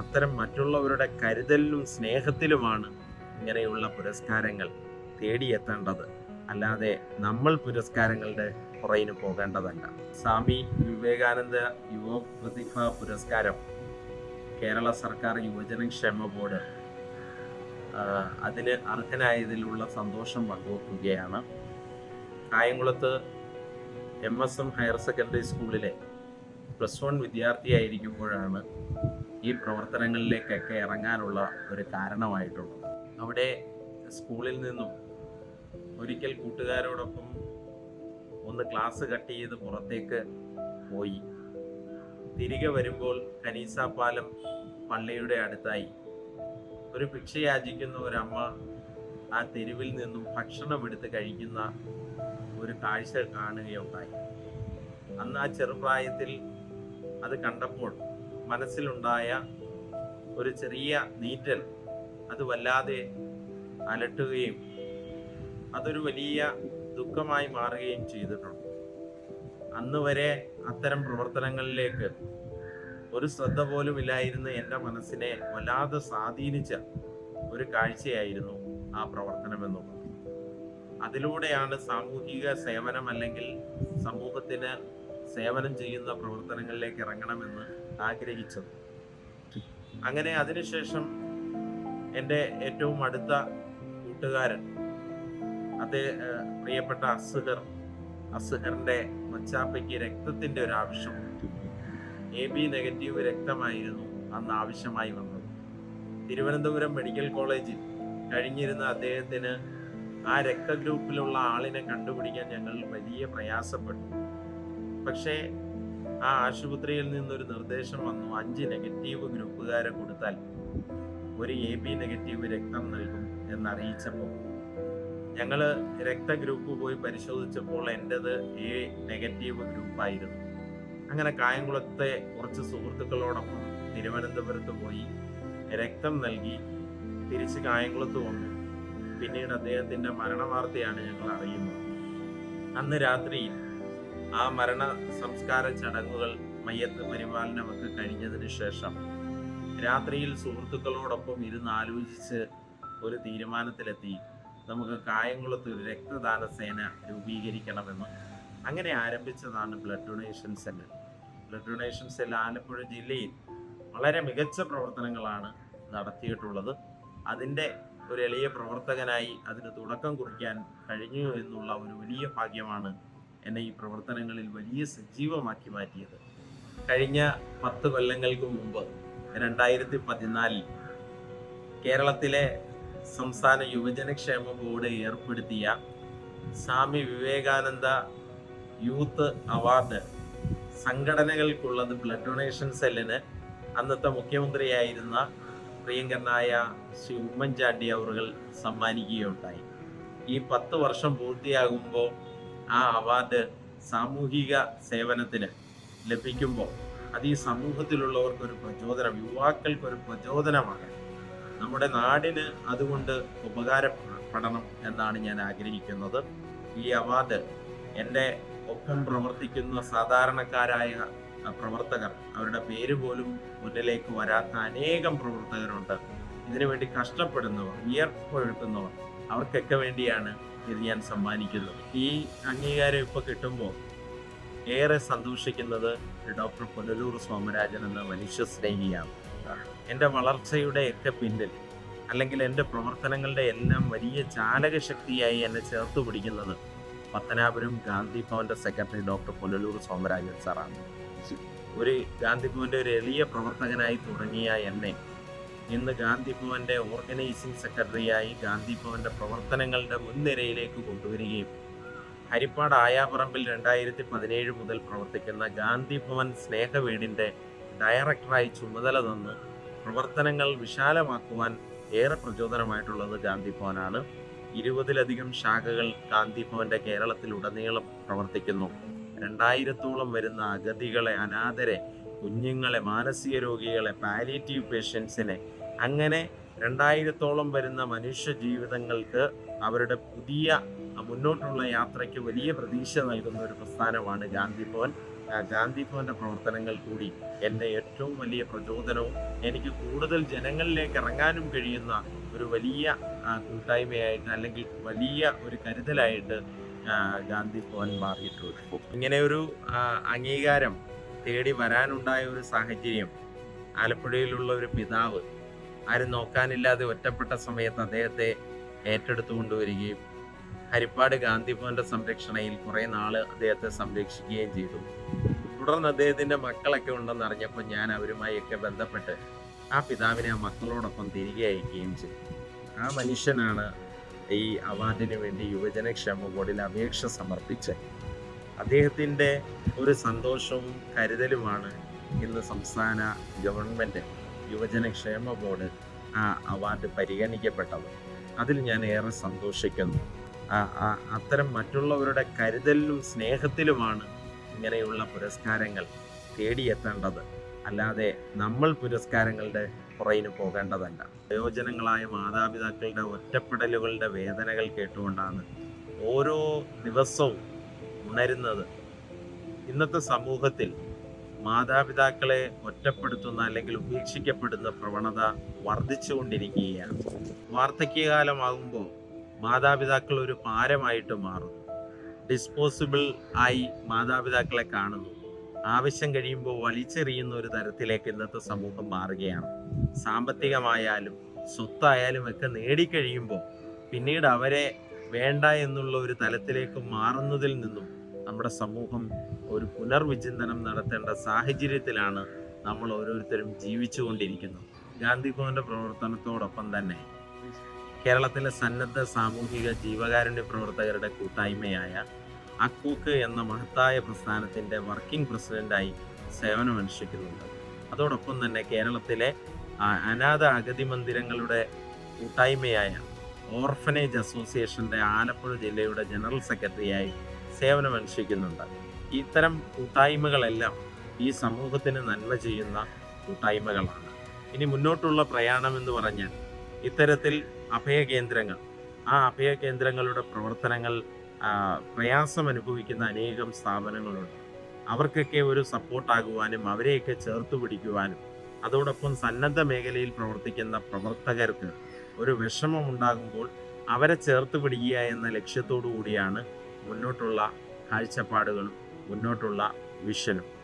അത്തരം മറ്റുള്ളവരുടെ കരുതലിലും സ്നേഹത്തിലുമാണ് ഇങ്ങനെയുള്ള പുരസ്കാരങ്ങൾ തേടിയെത്തേണ്ടത്. അല്ലാതെ നമ്മൾ പുരസ്കാരങ്ങളുടെ പുറയിന് പോകേണ്ടതല്ല. സ്വാമി വിവേകാനന്ദ യുവ പ്രതിഭ പുരസ്കാരം കേരള സർക്കാർ യുവജനക്ഷേമ ബോർഡ് അതിന് അർഹനായതിലുള്ള സന്തോഷം പങ്കുവെക്കുകയാണ്. കായംകുളത്ത് M S M higher secondary സ്കൂളിലെ പ്ലസ് വൺ വിദ്യാർത്ഥിയായിരിക്കുമ്പോഴാണ് ഈ പ്രവർത്തനങ്ങളിലേക്കൊക്കെ ഇറങ്ങാനുള്ള ഒരു കാരണമായിട്ടുള്ളത്. അവിടെ സ്കൂളിൽ നിന്നും ഒരിക്കൽ കൂട്ടുകാരോടൊപ്പം ഒന്ന് ക്ലാസ് കട്ട് ചെയ്ത് പുറത്തേക്ക് പോയി. തിരികെ വരുമ്പോൾ കനീസ പാലം പള്ളിയുടെ അടുത്തായി. ഒരു ഭിക്ഷ യാചിക്കുന്ന ഒരമ്മ ആ തെരുവിൽ നിന്നും ഭക്ഷണം എടുത്ത് കഴിക്കുന്ന ഒരു കാഴ്ച കാണുകയുണ്ടായി. അന്ന് ആ ചെറുപ്രായത്തിൽ അത് കണ്ടപ്പോൾ മനസ്സിലുണ്ടായ ഒരു ചെറിയ നീറ്റൽ അത് വല്ലാതെ അലട്ടുകയും അതൊരു വലിയ ദുഃഖമായി മാറുകയും ചെയ്തിട്ടുണ്ട്. അന്ന് വരെ അത്തരം പ്രവർത്തനങ്ങളിലേക്ക് ഒരു ശ്രദ്ധ പോലും ഇല്ലായിരുന്ന എന്റെ മനസ്സിനെ വല്ലാതെ സ്വാധീനിച്ച ഒരു കാഴ്ചയായിരുന്നു ആ പ്രവർത്തനം എന്നുള്ളത്. അതിലൂടെയാണ് സാമൂഹിക സേവനം അല്ലെങ്കിൽ സമൂഹത്തിന് സേവനം ചെയ്യുന്ന പ്രവർത്തനങ്ങളിലേക്ക് ഇറങ്ങണമെന്ന് ആഗ്രഹിച്ചത്. അങ്ങനെ അതിനുശേഷം എന്റെ ഏറ്റവും അടുത്ത കൂട്ടുകാരൻ അതേ പ്രിയപ്പെട്ട അസുഹർ അസുഹറിന്റെ മച്ചാപ്പയ്ക്ക് രക്തത്തിന്റെ ഒരു ആവശ്യം. എ ബി നെഗറ്റീവ് രക്തമായിരുന്നു അന്ന് ആവശ്യമായി വന്നത്. തിരുവനന്തപുരം മെഡിക്കൽ കോളേജിൽ കഴിഞ്ഞിരുന്ന അദ്ദേഹത്തിന് ആ രക്തഗ്രൂപ്പിലുള്ള ആളിനെ കണ്ടുപിടിക്കാൻ ഞങ്ങൾ വലിയ പ്രയാസപ്പെട്ടു. പക്ഷേ ആ ആശുപത്രിയിൽ നിന്നൊരു നിർദ്ദേശം വന്നു. അഞ്ച് നെഗറ്റീവ് ഗ്രൂപ്പുകാരെ കൊടുത്താൽ ഒരു എ ബി നെഗറ്റീവ് രക്തം നൽകും എന്നറിയിച്ചപ്പോൾ ഞങ്ങൾ രക്തഗ്രൂപ്പ് പോയി പരിശോധിച്ചപ്പോൾ എന്റെത് എ നെഗറ്റീവ് ഗ്രൂപ്പായിരുന്നു. അങ്ങനെ കായംകുളത്തെ കുറച്ച് സുഹൃത്തുക്കളോടൊപ്പം തിരുവനന്തപുരത്ത് പോയി രക്തം നൽകി തിരിച്ച് കായംകുളത്ത് വന്നു. പിന്നീട് അദ്ദേഹത്തിന്റെ മരണവാർത്തയാണ് ഞങ്ങൾ അറിയുന്നത്. അന്ന് രാത്രിയിൽ ആ മരണ സംസ്കാര ചടങ്ങുകൾ മയ്യത്ത് പരിപാലനമൊക്കെ കഴിഞ്ഞതിന് ശേഷം രാത്രിയിൽ സുഹൃത്തുക്കളോടൊപ്പം ഇരുന്ന് ആലോചിച്ച് ഒരു തീരുമാനത്തിലെത്തി. നമുക്ക് കായംകുളത്ത് ഒരു രക്തദാന സേന രൂപീകരിക്കണമെന്ന്. അങ്ങനെ ആരംഭിച്ചതാണ് blood donation cell blood donation cell Alappuzha ജില്ലയിൽ വളരെ മികച്ച പ്രവർത്തനങ്ങളാണ് നടത്തിയിട്ടുള്ളത്. അതിന്റെ ഒരു എളിയ പ്രവർത്തകനായി അതിന് തുടക്കം കുറിക്കാൻ കഴിഞ്ഞു എന്നുള്ള ഒരു വലിയ ഭാഗ്യമാണ് എന്നെ ഈ പ്രവർത്തനങ്ങളിൽ വലിയ സജീവമാക്കി മാറ്റിയത്. കഴിഞ്ഞ പത്ത് കൊല്ലങ്ങൾക്ക് മുമ്പ് രണ്ടായിരത്തി പതിനാലിൽ കേരളത്തിലെ സംസ്ഥാന യുവജനക്ഷേമ ബോർഡ് ഏർപ്പെടുത്തിയ സ്വാമി വിവേകാനന്ദ യൂത്ത് അവാർഡ് സംഘടനകൾക്കുള്ളത് ബ്ലഡ് ഡൊണേഷൻ സെല്ലിന് അന്നത്തെ മുഖ്യമന്ത്രിയായിരുന്ന പ്രിയങ്കരനായ ശ്രീ ഉമ്മൻചാണ്ടി അവറുകൾ സമ്മാനിക്കുകയുണ്ടായി. ഈ പത്ത് വർഷം പൂർത്തിയാകുമ്പോൾ ആ അവാർഡ് സാമൂഹിക സേവനത്തിന് ലഭിക്കുമ്പോൾ അത് ഈ സമൂഹത്തിലുള്ളവർക്ക് ഒരു പ്രചോദനം യുവാക്കൾക്ക് ഒരു പ്രചോദനമാണ്. നമ്മുടെ നാടിന് അതുകൊണ്ട് ഉപകാരപ്പെടണം എന്നാണ് ഞാൻ ആഗ്രഹിക്കുന്നത്. ഈ അവാർഡ് എന്റെ ഒപ്പം പ്രവർത്തിക്കുന്ന സാധാരണക്കാരായ പ്രവർത്തകർ അവരുടെ പേര് പോലും മുന്നിലേക്ക് വരാത്ത അനേകം പ്രവർത്തകരുണ്ട്. ഇതിനുവേണ്ടി കഷ്ടപ്പെടുന്നവർ വിയർപ്പൊഴുക്കുന്നവർ അവർക്കൊക്കെ വേണ്ടിയാണ് ഇത് ഞാൻ സമ്മാനിക്കുന്നു. ഈ അംഗീകാരം ഇപ്പോൾ കിട്ടുമ്പോൾ ഏറെ സന്തോഷിക്കുന്നത് ഡോക്ടർ പുനലൂർ സോമരാജൻ എന്ന മനുഷ്യ സ്നേഹിയാണ്. എന്റെ വളർച്ചയുടെ ഒക്കെ പിന്നിൽ അല്ലെങ്കിൽ എന്റെ പ്രവർത്തനങ്ങളുടെ എല്ലാം വലിയ ചാലകശക്തിയായി എന്നെ ചേർത്ത് പിടിക്കുന്നത് പത്തനാപുരം ഗാന്ധി ഭവന്റെ സെക്രട്ടറി ഡോക്ടർ പുനലൂർ സോമരാജൻ സാറാണ് ഒരു ഗാന്ധി ഭവന്റെ ഒരു എളിയ പ്രവർത്തകനായി തുടങ്ങിയ എന്നെ ഇന്ന് ഗാന്ധി ഭവന്റെ ഓർഗനൈസിംഗ് സെക്രട്ടറിയായി ഗാന്ധി ഭവന്റെ പ്രവർത്തനങ്ങളുടെ മുൻനിരയിലേക്ക് കൊണ്ടുവരികയും ഹരിപ്പാട് ആയാപറമ്പിൽ രണ്ടായിരത്തി പതിനേഴ് മുതൽ പ്രവർത്തിക്കുന്ന ഗാന്ധി ഭവൻ സ്നേഹവീടിന്റെ ഡയറക്ടറായി ചുമതല തന്ന് പ്രവർത്തനങ്ങൾ വിശാലമാക്കുവാൻ ഏറെ പ്രചോദനമായിട്ടുള്ളത് ഗാന്ധി ഭവനാണ്. ഇരുപതിലധികം ശാഖകൾ ഗാന്ധി ഭവന്റെ കേരളത്തിലുടനീളം പ്രവർത്തിക്കുന്നു. രണ്ടായിരത്തോളം വരുന്ന അഗതികളെ അനാഥരെ കുഞ്ഞുങ്ങളെ മാനസിക രോഗികളെ പാലിയേറ്റീവ് പേഷ്യൻസിനെ അങ്ങനെ രണ്ടായിരത്തോളം വരുന്ന മനുഷ്യ ജീവിതങ്ങൾക്ക് അവരുടെ പുതിയ മുന്നോട്ടുള്ള യാത്രയ്ക്ക് വലിയ പ്രതീക്ഷ നൽകുന്ന ഒരു പ്രസ്ഥാനമാണ് ഗാന്ധി ഭവൻ ഗാന്ധി ഭവന്റെ പ്രവർത്തനങ്ങൾ കൂടി എന്റെ ഏറ്റവും വലിയ പ്രചോദനവും എനിക്ക് കൂടുതൽ ജനങ്ങളിലേക്ക് ഇറങ്ങാനും കഴിയുന്ന ഒരു വലിയ കൂട്ടായ്മയായിട്ട് അല്ലെങ്കിൽ വലിയ ഒരു കരുതലായിട്ട് ഗാന്ധി ഭവൻ മാറിയിട്ടുണ്ട്. ഇങ്ങനെ ഒരു അംഗീകാരം തേടി വരാനുണ്ടായ ഒരു സാഹചര്യം ആലപ്പുഴയിലുള്ള ഒരു പിതാവ് ആരും നോക്കാനില്ലാതെ ഒറ്റപ്പെട്ട സമയത്ത് അദ്ദേഹത്തെ ഏറ്റെടുത്തു കൊണ്ടുവരികയും ഹരിപ്പാട് ഗാന്ധി ഭവന്റെ സംരക്ഷണയിൽ കുറെ നാൾ അദ്ദേഹത്തെ സംരക്ഷിക്കുകയും ചെയ്തു. തുടർന്ന് അദ്ദേഹത്തിന്റെ മക്കളൊക്കെ ഉണ്ടെന്ന് അറിഞ്ഞപ്പോൾ ഞാൻ അവരുമായൊക്കെ ബന്ധപ്പെട്ട് ആ പിതാവിനെ ആ മക്കളോടൊപ്പം തിരികെ അയക്കുകയും ചെയ്തു. ആ മനുഷ്യനാണ് ഈ അവാർഡിന് വേണ്ടി യുവജനക്ഷേമ ബോർഡിൽ അപേക്ഷ സമർപ്പിച്ചത്. അദ്ദേഹത്തിന്റെ ഒരു സന്തോഷവും കരുതലുമാണ് ഇന്ന് സംസ്ഥാന ഗവൺമെന്റ് യുവജനക്ഷേമ ബോർഡ് ആ അവാർഡ് പരിഗണിക്കപ്പെട്ടത് അതിൽ ഞാൻ ഏറെ സന്തോഷിക്കുന്നു. അത്തരം മറ്റുള്ളവരുടെ കരുതലിലും സ്നേഹത്തിലുമാണ് ഇങ്ങനെയുള്ള പുരസ്കാരങ്ങൾ തേടിയെത്തേണ്ടത്. അല്ലാതെ നമ്മൾ പുരസ്കാരങ്ങളുടെ പുറയിന് പോകേണ്ടതല്ല. പ്രയോജനങ്ങളായ മാതാപിതാക്കളുടെ ഒറ്റപ്പെടലുകളുടെ വേദനകൾ കേട്ടുകൊണ്ടാണ് ഓരോ ദിവസവും ഉണരുന്നത്. ഇന്നത്തെ സമൂഹത്തിൽ മാതാപിതാക്കളെ ഒറ്റപ്പെടുത്തുന്ന അല്ലെങ്കിൽ ഉപേക്ഷിക്കപ്പെടുന്ന പ്രവണത വർദ്ധിച്ചുകൊണ്ടിരിക്കുകയാണ്. വാർദ്ധക്യകാലമാകുമ്പോൾ മാതാപിതാക്കൾ ഒരു ഭാരമായിട്ട് മാറുന്നു. ഡിസ്പോസിബിൾ ആയി മാതാപിതാക്കളെ കാണുന്നു. ആവശ്യം കഴിയുമ്പോൾ വലിച്ചെറിയുന്ന ഒരു തരത്തിലേക്ക് ഇന്നത്തെ സമൂഹം മാറുകയാണ്. സാമ്പത്തികമായാലും സ്വത്തായാലും ഒക്കെ നേടിക്കഴിയുമ്പോൾ പിന്നീട് അവരെ വേണ്ട എന്നുള്ള ഒരു തലത്തിലേക്ക് മാറുന്നതിൽ നിന്നും നമ്മുടെ സമൂഹം ഒരു പുനർവിചിന്തനം നടത്തേണ്ട സാഹചര്യത്തിലാണ് നമ്മൾ ഓരോരുത്തരും ജീവിച്ചുകൊണ്ടിരിക്കുന്നത്. ഗാന്ധി ഭവന്റെ പ്രവർത്തനത്തോടൊപ്പം തന്നെ കേരളത്തിലെ സന്നദ്ധ സാമൂഹിക ജീവകാരുണ്യ പ്രവർത്തകരുടെ കൂട്ടായ്മയായ അക്കൂക്ക് എന്ന മഹത്തായ പ്രസ്ഥാനത്തിന്റെ വർക്കിംഗ് പ്രസിഡന്റായി സേവനമനുഷ്ഠിക്കുന്നുണ്ട് അതോടൊപ്പം തന്നെ കേരളത്തിലെ അനാഥ അഗതി മന്ദിരങ്ങളുടെ കൂട്ടായ്മയായ ഓർഫനേജ് അസോസിയേഷന്റെ ആലപ്പുഴ ജില്ലയുടെ ജനറൽ സെക്രട്ടറിയായി സേവനമനുഷ്ഠിക്കുന്നുണ്ട് ഇത്തരം കൂട്ടായ്മകളെല്ലാം ഈ സമൂഹത്തിന് നന്മ ചെയ്യുന്ന കൂട്ടായ്മകളാണ്. ഇനി മുന്നോട്ടുള്ള പ്രയാണം എന്ന് പറഞ്ഞാൽ ഇത്തരത്തിൽ അഭയകേന്ദ്രങ്ങൾ ആ അഭയകേന്ദ്രങ്ങളുടെ പ്രവർത്തനങ്ങൾ ആ, പ്രയാസം അനുഭവിക്കുന്ന അനേകം സ്ഥാപനങ്ങളുണ്ട്. അവർക്കൊക്കെ ഒരു സപ്പോർട്ടാകുവാനും അവരെയൊക്കെ ചേർത്ത് പിടിക്കുവാനും അതോടൊപ്പം സന്നദ്ധ മേഖലയിൽ പ്രവർത്തിക്കുന്ന പ്രവർത്തകർക്ക് ഒരു വിഷമമുണ്ടാകുമ്പോൾ അവരെ ചേർത്ത് പിടിക്കുക എന്ന ലക്ഷ്യത്തോടു കൂടിയാണ് മുന്നോട്ടുള്ള കാഴ്ചപ്പാടുകളും മുന്നോട്ടുള്ള വിഷനും